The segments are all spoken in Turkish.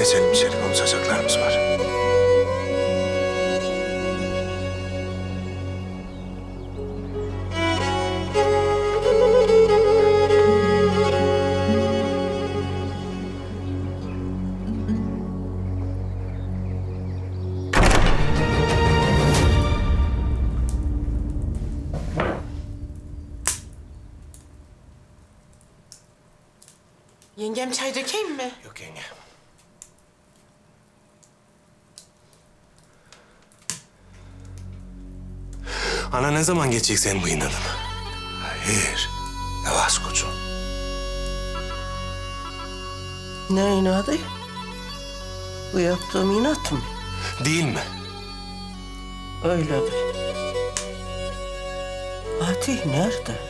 Geçelim içeri konuşacaklarımız var. Yengem çay dökeyim mi? Yok yenge. Ana ne zaman geçecek senin bu inadın? Hayır. Yavaş koçum. Ne inadı? Bu yaptığım inat mı? Değil mi? Öyle mi? Fatih nerede?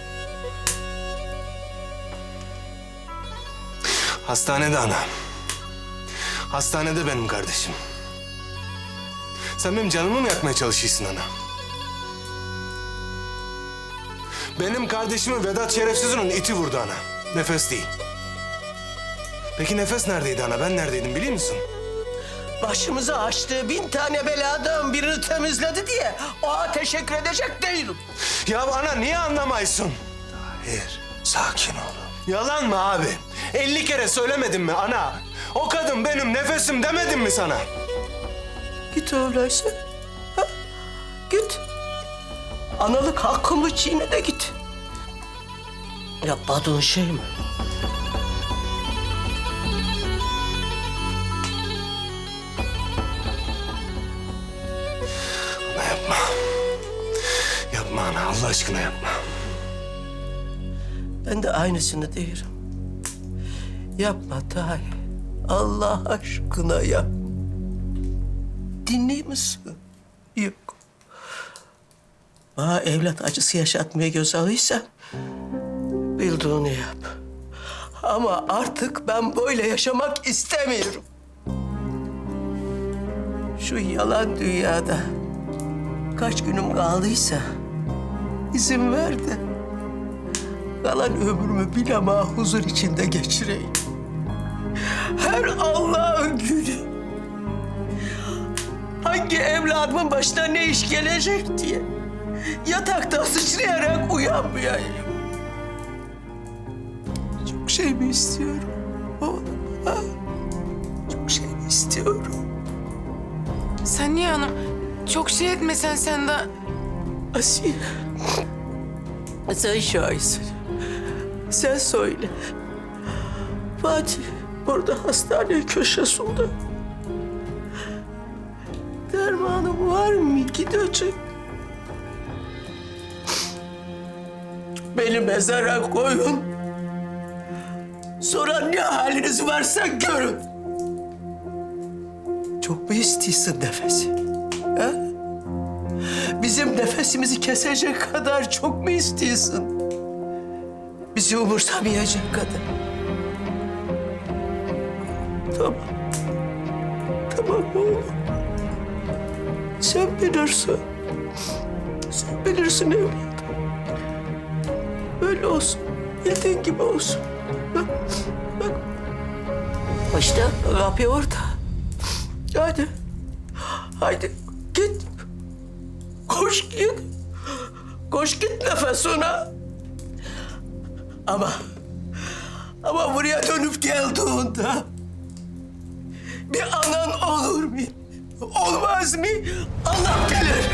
Hastanede ana. Hastanede benim kardeşim. Sen benim canımı mı yakmaya çalışıyorsun ana? Benim kardeşimi Vedat Şerefsiz'in iti vurdu ana. Nefes değil. Peki nefes neredeydi ana? Ben neredeydim biliyor musun? Başımıza açtığı bin tane beladan birini temizledi diye ona teşekkür edecek değilim. Ya ana niye anlamayısın? Hayır, sakin ol. Yalan mı abi? 50 kere söylemedim mi ana? O kadın benim nefesim demedim mi sana? Git öyleyse. Ha? Git. Analık hakkımı çiğne de git. Yapmadığın şey mi? Ana yapma. Yapma ana Allah aşkına yapma. Ben de aynısını diyorum. Yapma Tahir. Allah aşkına yap. Dinliyor musun? Yok. Bana evlat acısı yaşatmaya göz alıysa bildiğini yap. Ama artık ben böyle yaşamak istemiyorum. Şu yalan dünyada kaç günüm kaldıysa izin ver de kalan ömrümü bilama huzur içinde geçireyim. Her Allah'ın günü hangi evladımın başına ne iş gelecek diye yatakta sıçrayarak uyanmayayım. Çok şey mi istiyorum oğlum? Ha? Çok şey mi istiyorum? Sen niye hanım? Çok şey etmesen sen de. Asiye. Sen şahitsin. Sen söyle. Fatih burada hastane köşesinde. Dermanım var mı gidecek? Beni mezara koyun. Sonra ne haliniz varsa görün. Çok mu istiyorsun nefesi? Ha? Bizim nefesimizi kesecek kadar çok mu istiyorsun? Bizi umursamayacak kadar. Tamam. Tamam oğlum. Sen bilirsin. Sen bilirsin evladım. Öyle olsun. Bildiğin gibi olsun. Bak, bak. İşte kapı orada. Hadi. Haydi git. Koş git. Koş git nefesine. Ama... Ama buraya dönüp geldiğinde... Bir anan olur mu? Olmaz mı? Allah bilir.